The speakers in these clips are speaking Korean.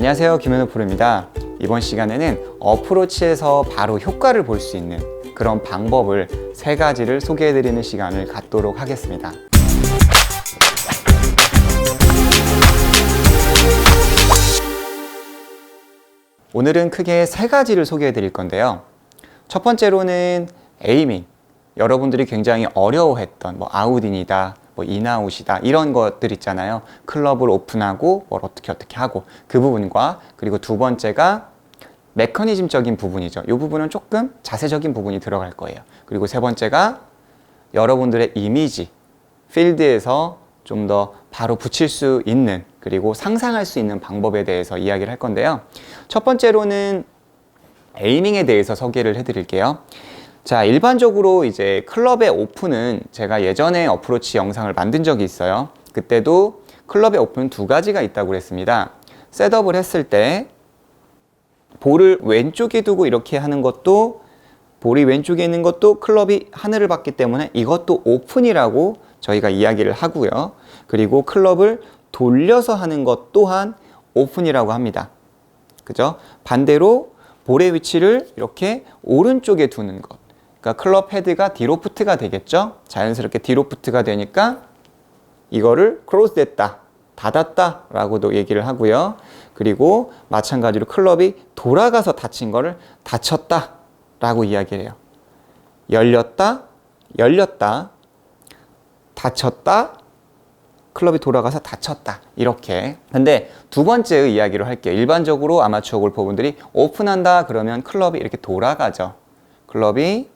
안녕하세요. 김현우 프로입니다. 이번 시간에는 어프로치에서 바로 효과를 볼 수 있는 그런 방법을 세 가지를 소개해 드리는 시간을 갖도록 하겠습니다. 오늘은 크게 세 가지를 소개해 드릴 건데요. 첫 번째로는 에이밍. 여러분들이 굉장히 어려워했던 뭐 아웃인이다, 뭐 인아웃이다 이런 것들 있잖아요. 클럽을 오픈하고 뭘 어떻게 어떻게 하고 그 부분과 그리고 두 번째가 메커니즘적인 부분이죠. 이 부분은 조금 자세적인 부분이 들어갈 거예요. 그리고 세 번째가 여러분들의 이미지, 필드에서 좀 더 바로 붙일 수 있는 그리고 상상할 수 있는 방법에 대해서 이야기를 할 건데요. 첫 번째로는 에이밍에 대해서 소개를 해드릴게요. 자, 일반적으로 이제 클럽의 오픈은 제가 예전에 어프로치 영상을 만든 적이 있어요. 그때도 클럽의 오픈 두 가지가 있다고 그랬습니다. 셋업을 했을 때 볼을 왼쪽에 두고 이렇게 하는 것도 볼이 왼쪽에 있는 것도 클럽이 하늘을 봤기 때문에 이것도 오픈이라고 저희가 이야기를 하고요. 그리고 클럽을 돌려서 하는 것 또한 오픈이라고 합니다. 그죠? 반대로 볼의 위치를 이렇게 오른쪽에 두는 것. 그러니까 클럽 헤드가 디로프트가 되겠죠? 자연스럽게 디로프트가 되니까 이거를 크로스 됐다, 닫았다 라고도 얘기를 하고요. 그리고 마찬가지로 클럽이 돌아가서 닫힌 거를 닫혔다 라고 이야기를 해요. 열렸다, 열렸다, 닫혔다, 클럽이 돌아가서 닫혔다. 이렇게. 근데 두 번째 이야기로 할게요. 일반적으로 아마추어 골퍼분들이 오픈한다 그러면 클럽이 이렇게 돌아가죠. 클럽이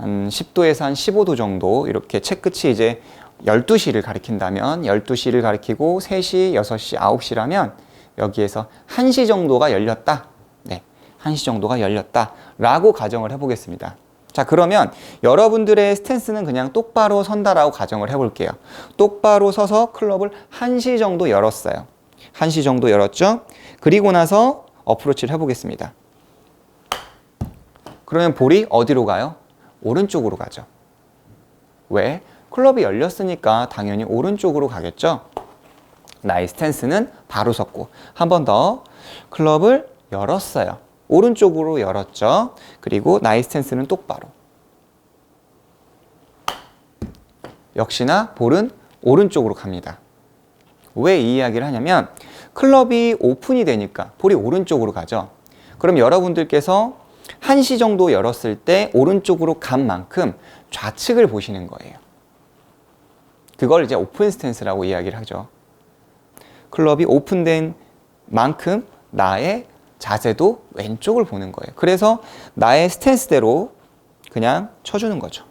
한 10도에서 한 15도 정도 이렇게 채 끝이 이제 12시를 가리킨다면 12시를 가리키고 3시, 6시, 9시라면 여기에서 1시 정도가 열렸다. 네. 1시 정도가 열렸다. 라고 가정을 해보겠습니다. 자, 그러면 여러분들의 스탠스는 그냥 똑바로 선다라고 가정을 해볼게요. 똑바로 서서 클럽을 1시 정도 열었어요. 1시 정도 열었죠? 그리고 나서 어프로치를 해보겠습니다. 그러면 볼이 어디로 가요? 오른쪽으로 가죠. 왜? 클럽이 열렸으니까 당연히 오른쪽으로 가겠죠? 나의 스탠스는 바로 섰고 한 번 더 클럽을 열었어요. 오른쪽으로 열었죠. 그리고 나의 스탠스는 똑바로. 역시나 볼은 오른쪽으로 갑니다. 왜 이 이야기를 하냐면 클럽이 오픈이 되니까 볼이 오른쪽으로 가죠. 그럼 여러분들께서 1시 정도 열었을 때 오른쪽으로 간 만큼 좌측을 보시는 거예요. 그걸 이제 오픈 스탠스라고 이야기를 하죠. 클럽이 오픈된 만큼 나의 자세도 왼쪽을 보는 거예요. 그래서 나의 스탠스대로 그냥 쳐주는 거죠.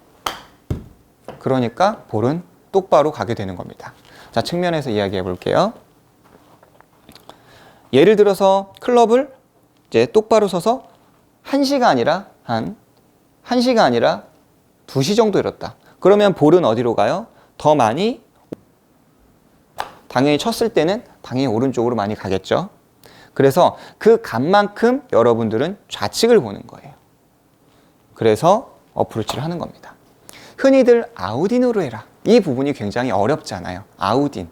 그러니까 볼은 똑바로 가게 되는 겁니다. 자, 측면에서 이야기해 볼게요. 예를 들어서 클럽을 이제 똑바로 서서 1시가 아니라 한 1시가 아니라 2시 정도 열었다. 그러면 볼은 어디로 가요? 더 많이 당연히 쳤을 때는 당연히 오른쪽으로 많이 가겠죠. 그래서 그 값만큼 여러분들은 좌측을 보는 거예요. 그래서 어프로치를 하는 겁니다. 흔히들 아웃인으로 해라. 이 부분이 굉장히 어렵잖아요. 아웃인.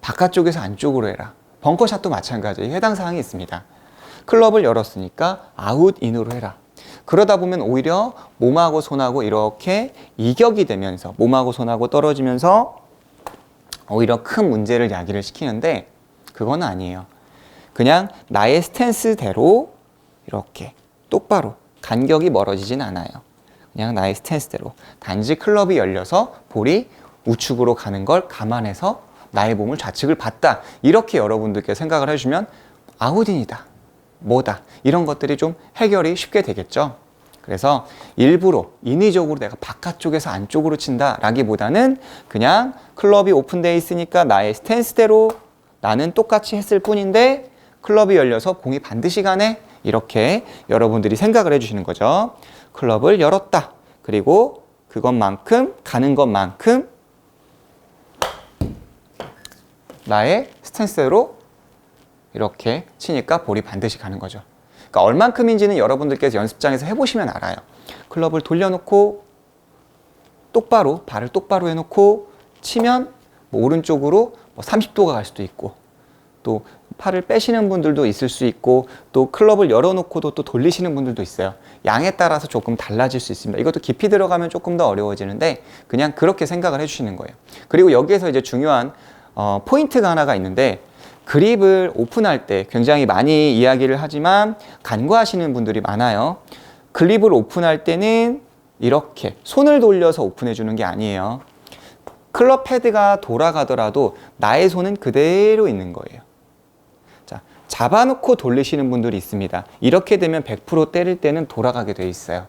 바깥쪽에서 안쪽으로 해라. 벙커샷도 마찬가지예요. 해당 사항이 있습니다. 클럽을 열었으니까 아웃인으로 해라. 그러다 보면 오히려 몸하고 손하고 이렇게 이격이 되면서 몸하고 손하고 떨어지면서 오히려 큰 문제를 야기를 시키는데 그건 아니에요. 그냥 나의 스탠스대로 이렇게 똑바로 간격이 멀어지진 않아요. 그냥 나의 스탠스대로 단지 클럽이 열려서 볼이 우측으로 가는 걸 감안해서 나의 몸을 좌측을 봤다. 이렇게 여러분들께 생각을 해주면 아웃인이다. 뭐다. 이런 것들이 좀 해결이 쉽게 되겠죠. 그래서 일부러 인위적으로 내가 바깥쪽에서 안쪽으로 친다 라기보다는 그냥 클럽이 오픈되어 있으니까 나의 스탠스대로 나는 똑같이 했을 뿐인데 클럽이 열려서 공이 반드시 가네 이렇게 여러분들이 생각을 해주시는 거죠. 클럽을 열었다. 그리고 그것만큼 가는 것만큼 나의 스탠스대로 이렇게 치니까 볼이 반드시 가는 거죠. 그러니까 얼만큼인지는 여러분들께서 연습장에서 해보시면 알아요. 클럽을 돌려놓고 똑바로 발을 똑바로 해놓고 치면 뭐 오른쪽으로 뭐 30도가 갈 수도 있고 또 팔을 빼시는 분들도 있을 수 있고 또 클럽을 열어놓고도 또 돌리시는 분들도 있어요. 양에 따라서 조금 달라질 수 있습니다. 이것도 깊이 들어가면 조금 더 어려워지는데 그냥 그렇게 생각을 해주시는 거예요. 그리고 여기에서 이제 중요한 어, 포인트가 하나가 있는데 그립을 오픈할 때 굉장히 많이 이야기를 하지만 간과하시는 분들이 많아요. 그립을 오픈할 때는 이렇게 손을 돌려서 오픈해 주는 게 아니에요. 클럽 패드가 돌아가더라도 나의 손은 그대로 있는 거예요. 자, 잡아놓고 돌리시는 분들이 있습니다. 이렇게 되면 100% 때릴 때는 돌아가게 돼 있어요.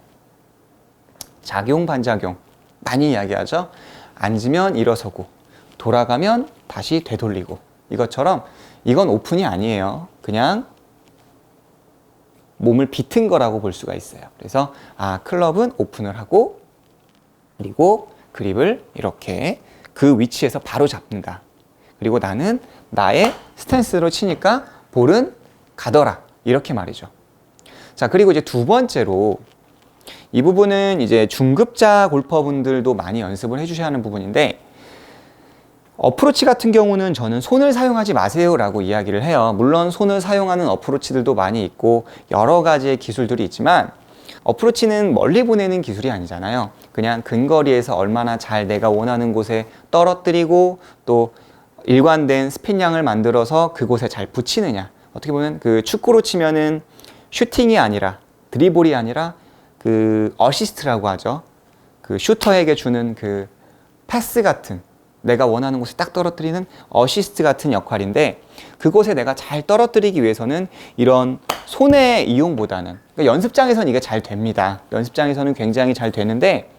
작용, 반작용. 많이 이야기하죠? 앉으면 일어서고, 돌아가면 다시 되돌리고. 이것처럼 이건 오픈이 아니에요. 그냥 몸을 비튼 거라고 볼 수가 있어요. 그래서 아, 클럽은 오픈을 하고 그리고 그립을 이렇게 그 위치에서 바로 잡는다. 그리고 나는 나의 스탠스로 치니까 볼은 가더라. 이렇게 말이죠. 자, 그리고 이제 두 번째로 이 부분은 이제 중급자 골퍼분들도 많이 연습을 해주셔야 하는 부분인데 어프로치 같은 경우는 저는 손을 사용하지 마세요라고 이야기를 해요. 물론 손을 사용하는 어프로치들도 많이 있고 여러 가지의 기술들이 있지만 어프로치는 멀리 보내는 기술이 아니잖아요. 그냥 근거리에서 얼마나 잘 내가 원하는 곳에 떨어뜨리고 또 일관된 스핀량을 만들어서 그곳에 잘 붙이느냐. 어떻게 보면 그 축구로 치면은 슈팅이 아니라 드리블이 아니라 그 어시스트라고 하죠. 그 슈터에게 주는 그 패스 같은 내가 원하는 곳에 딱 떨어뜨리는 어시스트 같은 역할인데 그곳에 내가 잘 떨어뜨리기 위해서는 이런 손의 이용보다는 그러니까 연습장에서는 이게 잘 됩니다. 연습장에서는 굉장히 잘 되는데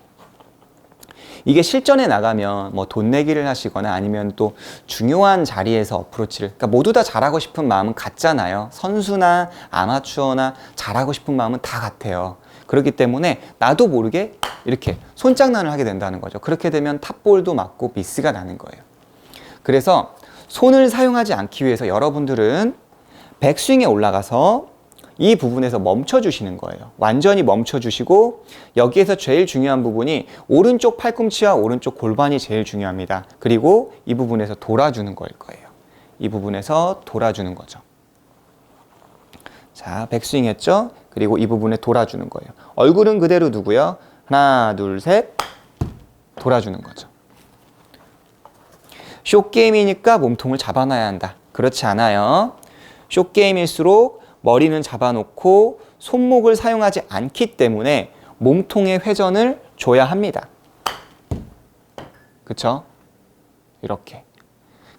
이게 실전에 나가면 뭐 돈 내기를 하시거나 아니면 또 중요한 자리에서 어프로치를 그러니까 모두 다 잘하고 싶은 마음은 같잖아요. 선수나 아마추어나 잘하고 싶은 마음은 다 같아요. 그렇기 때문에 나도 모르게 이렇게 손장난을 하게 된다는 거죠. 그렇게 되면 탑볼도 맞고 미스가 나는 거예요. 그래서 손을 사용하지 않기 위해서 여러분들은 백스윙에 올라가서 이 부분에서 멈춰 주시는 거예요. 완전히 멈춰 주시고 여기에서 제일 중요한 부분이 오른쪽 팔꿈치와 오른쪽 골반이 제일 중요합니다. 그리고 이 부분에서 돌아주는 걸 거예요. 이 부분에서 돌아주는 거죠. 자, 백스윙 했죠? 그리고 이 부분에 돌아주는 거예요. 얼굴은 그대로 두고요. 하나, 둘, 셋. 돌아주는 거죠. 쇼게임이니까 몸통을 잡아놔야 한다. 그렇지 않아요. 쇼게임일수록 머리는 잡아놓고 손목을 사용하지 않기 때문에 몸통의 회전을 줘야 합니다. 그쵸? 이렇게.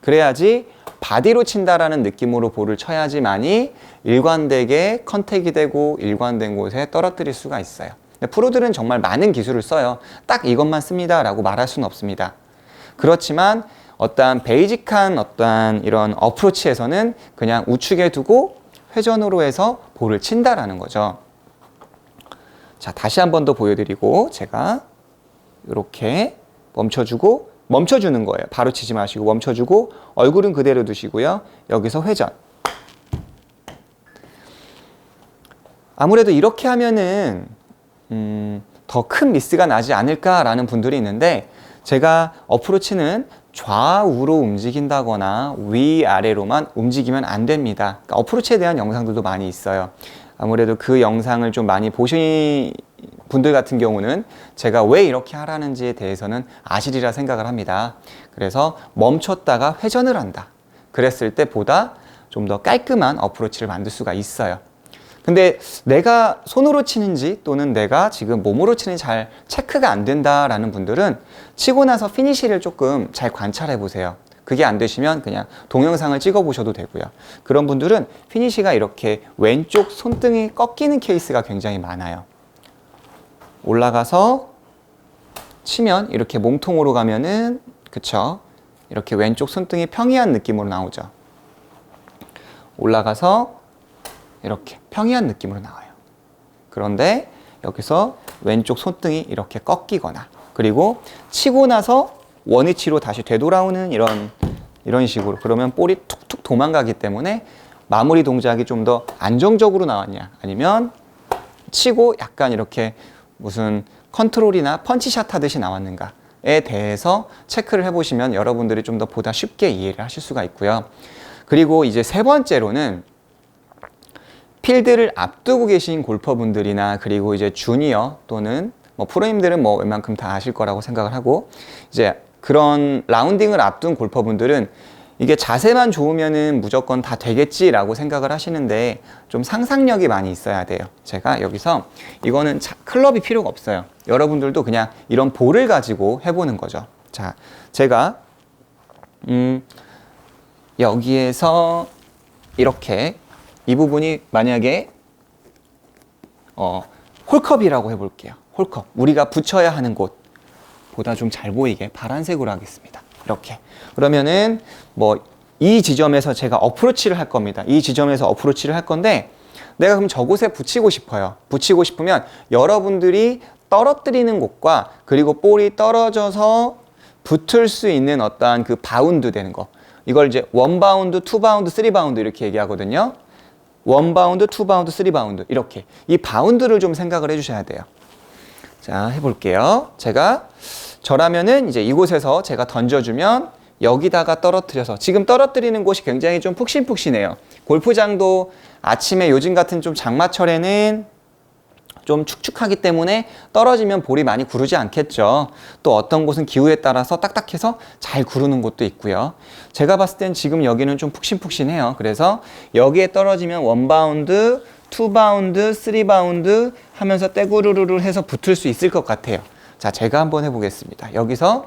그래야지 바디로 친다라는 느낌으로 볼을 쳐야지만이 일관되게 컨택이 되고 일관된 곳에 떨어뜨릴 수가 있어요. 프로들은 정말 많은 기술을 써요. 딱 이것만 씁니다 라고 말할 수는 없습니다. 그렇지만 어떠한 베이직한 어떠한 이런 어프로치에서는 그냥 우측에 두고 회전으로 해서 볼을 친다라는 거죠. 자, 다시 한 번 더 보여드리고 제가 이렇게 멈춰주고 멈춰주는 거예요. 바로 치지 마시고 멈춰주고 얼굴은 그대로 두시고요. 여기서 회전. 아무래도 이렇게 하면은 음, 더 큰 미스가 나지 않을까라는 분들이 있는데 제가 어프로치는 좌우로 움직인다거나 위아래로만 움직이면 안 됩니다. 그러니까 어프로치에 대한 영상들도 많이 있어요. 아무래도 그 영상을 좀 많이 보신 분들 같은 경우는 제가 왜 이렇게 하라는지에 대해서는 아시리라 생각을 합니다. 그래서 멈췄다가 회전을 한다. 그랬을 때 보다 좀 더 깔끔한 어프로치를 만들 수가 있어요. 근데 내가 손으로 치는지 또는 내가 지금 몸으로 치는지 잘 체크가 안 된다라는 분들은 치고 나서 피니시를 조금 잘 관찰해 보세요. 그게 안 되시면 그냥 동영상을 찍어 보셔도 되고요. 그런 분들은 피니시가 이렇게 왼쪽 손등이 꺾이는 케이스가 굉장히 많아요. 올라가서 치면 이렇게 몸통으로 가면은 그쵸? 이렇게 왼쪽 손등이 평이한 느낌으로 나오죠. 올라가서 이렇게 평이한 느낌으로 나와요. 그런데 여기서 왼쪽 손등이 이렇게 꺾이거나 그리고 치고 나서 원위치로 다시 되돌아오는 이런 이런 식으로 그러면 볼이 툭툭 도망가기 때문에 마무리 동작이 좀 더 안정적으로 나왔냐 아니면 치고 약간 이렇게 무슨 컨트롤이나 펀치샷 하듯이 나왔는가에 대해서 체크를 해보시면 여러분들이 좀 더 보다 쉽게 이해를 하실 수가 있고요. 그리고 이제 세 번째로는 필드를 앞두고 계신 골퍼분들이나 그리고 이제 주니어 또는 뭐 프로님들은 뭐 웬만큼 다 아실 거라고 생각을 하고 이제 그런 라운딩을 앞둔 골퍼분들은 이게 자세만 좋으면은 무조건 다 되겠지라고 생각을 하시는데 좀 상상력이 많이 있어야 돼요. 제가 여기서 이거는 자- 클럽이 필요가 없어요. 여러분들도 그냥 이런 볼을 가지고 해보는 거죠. 자, 제가 음, 여기에서 이렇게 이 부분이 만약에 어, 홀컵이라고 해볼게요. 홀컵. 우리가 붙여야 하는 곳보다 좀 잘 보이게 파란색으로 하겠습니다. 이렇게. 그러면은 뭐 이 지점에서 제가 어프로치를 할 겁니다. 이 지점에서 어프로치를 할 건데 내가 그럼 저곳에 붙이고 싶어요. 붙이고 싶으면 여러분들이 떨어뜨리는 곳과 그리고 볼이 떨어져서 붙을 수 있는 어떠한 그 바운드 되는 거. 이걸 이제 원 바운드, 투 바운드, 쓰리 바운드 이렇게 얘기하거든요. 원 바운드, 투 바운드, 쓰리 바운드 이렇게 이 바운드를 좀 생각을 해주셔야 돼요. 자 해볼게요. 제가 저라면은 이제 이곳에서 제가 던져주면 여기다가 떨어뜨려서 지금 떨어뜨리는 곳이 굉장히 좀 푹신푹신해요. 골프장도 아침에 요즘 같은 좀 장마철에는 좀 축축하기 때문에 떨어지면 볼이 많이 구르지 않겠죠. 또 어떤 곳은 기후에 따라서 딱딱해서 잘 구르는 곳도 있고요. 제가 봤을 땐 지금 여기는 좀 푹신푹신해요. 그래서 여기에 떨어지면 원바운드, 투바운드, 쓰리바운드 하면서 떼구르르르 해서 붙을 수 있을 것 같아요. 자, 제가 한번 해보겠습니다. 여기서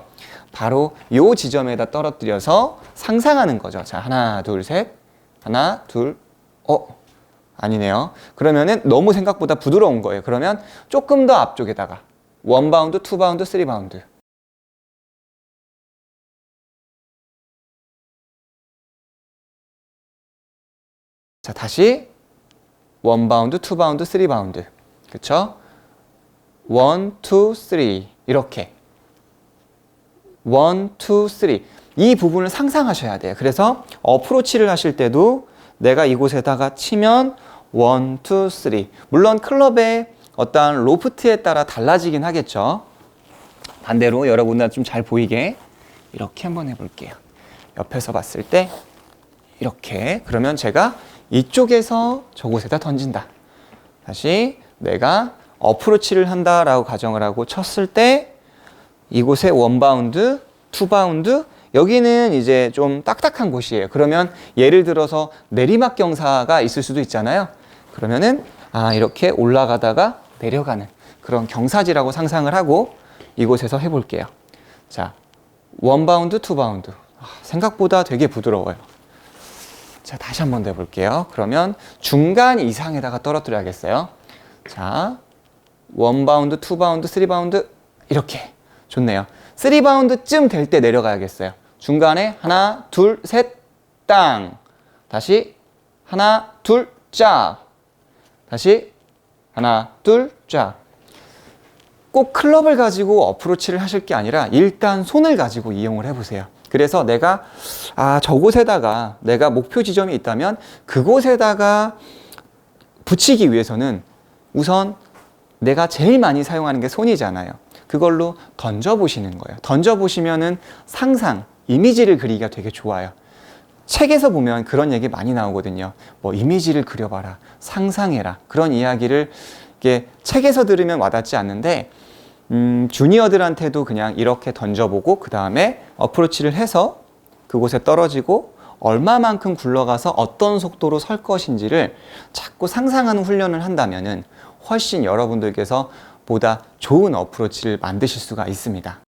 바로 요 지점에다 떨어뜨려서 상상하는 거죠. 자, 하나, 둘, 셋. 하나, 둘, 어, 아니네요. 그러면은 너무 생각보다 부드러운 거예요. 그러면 조금 더 앞쪽에다가 원 바운드, 투 바운드, 쓰리 바운드. 자, 다시 원 바운드, 투 바운드, 쓰리 바운드. 그쵸? 원, 투, 쓰리. 이렇게. 원, 투, 쓰리. 이 부분을 상상하셔야 돼요. 그래서 어프로치를 하실 때도 내가 이곳에다가 치면 원, 투, 쓰리. 물론 클럽의 어떠한 로프트에 따라 달라지긴 하겠죠. 반대로 여러분들 좀 잘 보이게 이렇게 한번 해볼게요. 옆에서 봤을 때 이렇게 그러면 제가 이쪽에서 저곳에다 던진다. 다시 내가 어프로치를 한다라고 가정을 하고 쳤을 때 이곳에 원 바운드, 투 바운드 여기는 이제 좀 딱딱한 곳이에요. 그러면 예를 들어서 내리막 경사가 있을 수도 있잖아요. 그러면은 아 이렇게 올라가다가 내려가는 그런 경사지라고 상상을 하고 이곳에서 해볼게요. 자, 원 바운드, 투 바운드 아, 생각보다 되게 부드러워요. 자, 다시 한번 더 해볼게요. 그러면 중간 이상에다가 떨어뜨려야겠어요. 자, 원 바운드, 투 바운드, 쓰리 바운드 이렇게 좋네요. 쓰리 바운드쯤 될 때 내려가야겠어요. 중간에 하나, 둘, 셋, 땅. 다시 하나, 둘, 짝. 다시 하나, 둘, 짝. 꼭 클럽을 가지고 어프로치를 하실 게 아니라 일단 손을 가지고 이용을 해보세요. 그래서 내가 아 저곳에다가 내가 목표 지점이 있다면 그곳에다가 붙이기 위해서는 우선 내가 제일 많이 사용하는 게 손이잖아요. 그걸로 던져 보시는 거예요. 던져 보시면은 상상, 이미지를 그리기가 되게 좋아요. 책에서 보면 그런 얘기 많이 나오거든요. 뭐 이미지를 그려봐라, 상상해라. 그런 이야기를 이게 책에서 들으면 와닿지 않는데 음, 주니어들한테도 그냥 이렇게 던져보고 그 다음에 어프로치를 해서 그곳에 떨어지고 얼마만큼 굴러가서 어떤 속도로 설 것인지를 자꾸 상상하는 훈련을 한다면은 훨씬 여러분들께서 보다 좋은 어프로치를 만드실 수가 있습니다.